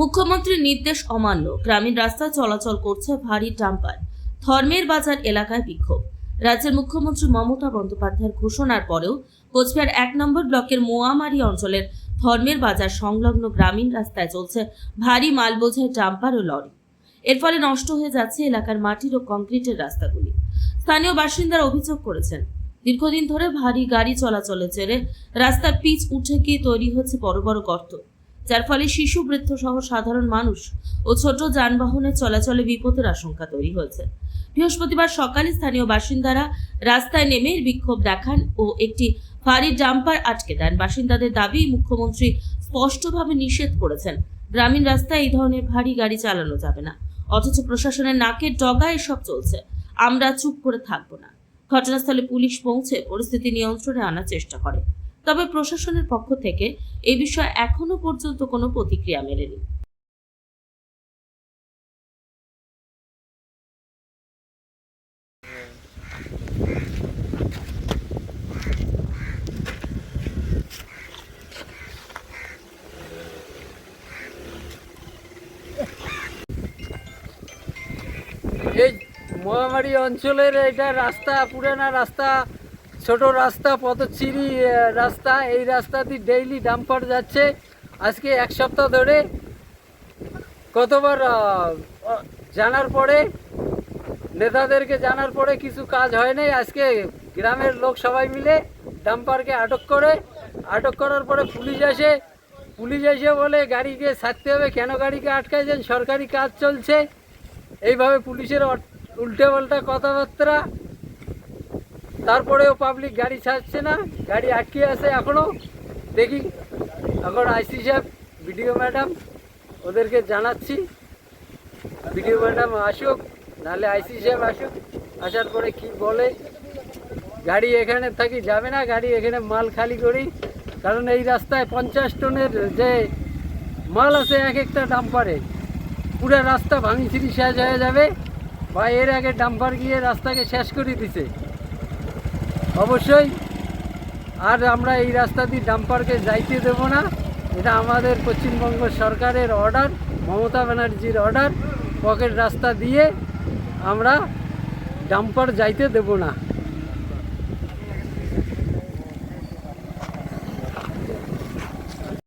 মুখ্যমন্ত্রীর নির্দেশ অমান্য। গ্রামীণ রাস্তায় চলাচল করছে ভারী ডাম্পার। ধর্মের বাজার এলাকায় বিক্ষোভ। রাজ্যের মুখ্যমন্ত্রী মমতা বন্দ্যোপাধ্যায়ের ঘোষণার পরেও কোচবিহার এক নম্বর ব্লকের মোয়ামারি অঞ্চলের ধর্মের বাজার সংলগ্ন গ্রামীণ রাস্তায় চলছে ভারী মাল বোঝায় ডাম্পার ও লরি। এর ফলে নষ্ট হয়ে যাচ্ছে এলাকার মাটির ও কংক্রিটের রাস্তাগুলি। স্থানীয় বাসিন্দারা অভিযোগ করেছেন, দীর্ঘদিন ধরে ভারী গাড়ি চলাচলের জেরে রাস্তার পিচ উঠে গিয়ে তৈরি হচ্ছে বড় বড় গর্ত। যার ফলে শিশু, বৃদ্ধ সহ সাধারণ মানুষ ও ছোট যানবাহনের চলাচলে বিপদের আশঙ্কা তৈরি হয়েছে। বৃহস্পতিবার সকালে স্থানীয় বাসিন্দারা রাস্তায় নেমে বিক্ষোভ দেখান ও একটি ভারী ডাম্পার আটকে দেন। বাসিন্দাদের দাবি, মুখ্যমন্ত্রী স্পষ্টভাবে নিষেধ করেছেন। গ্রামীণ রাস্তায় এই ধরনের ভারী গাড়ি চালানো যাবে না। অথচ প্রশাসনের নাকের ডগা এসব চলছে। আমরা চুপ করে থাকব না। ঘটনাস্থলে পুলিশ পৌঁছে পরিস্থিতি নিয়ন্ত্রণে আনার চেষ্টা করে। তবে প্রশাসনের পক্ষ থেকে এই বিষয়ে এখনও পর্যন্ত কোনো প্রতিক্রিয়া মেলেনি। এই মহামারী অঞ্চলের এটা রাস্তা পুরানা রাস্তা ছোট রাস্তা, পথচিরি রাস্তা, এই রাস্তা দিয়ে ডেইলি ডাম্পার যাচ্ছে। আজকে এক সপ্তাহ ধরে কতবার জানার পরে, নেতাদেরকে জানার পরে কিছু কাজ হয় নাই। আজকে গ্রামের লোক সবাই মিলে ডাম্পারকে আটক করে, আটক করার পরে পুলিশ আসে। পুলিশ এসে বলে, গাড়িকে ছাড়তে হবে। কেন গাড়িকে আটকাইছেন? সরকারি কাজ চলছে। এইভাবে পুলিশের উল্টে পাল্টা কথাবার্তা তারপরেও পাবলিক গাড়ি ছাড়ছে না, গাড়ি আটকে আছে এখনও। দেখি, এখন আইসি সাহেব বিডিও ম্যাডাম ওদেরকে জানাচ্ছি। বিডিও ম্যাডাম আসুক, নাহলে আইসি সাহেব আসুক, আসার পরে কি বলে। গাড়ি এখানে থাকি যাবে না, গাড়ি এখানে মাল খালি করি। কারণ এই রাস্তায় পঞ্চাশ টনের যে মাল আছে এক একটা ডাম্পারে। পুরো রাস্তা ভাঙি শেষ হয়ে যাবে, বা এর আগে ডাম্পার গিয়ে রাস্তাকে শেষ করে দিছে। অবশ্যই। আর আমরা এই রাস্তা দিয়ে ডাম্পারকে যাইতে দেব না। এটা আমাদের পশ্চিমবঙ্গ সরকারের অর্ডার মমতা ব্যানার্জির অর্ডার পকেট রাস্তা দিয়ে আমরা ডাম্পার যাইতে দেব না।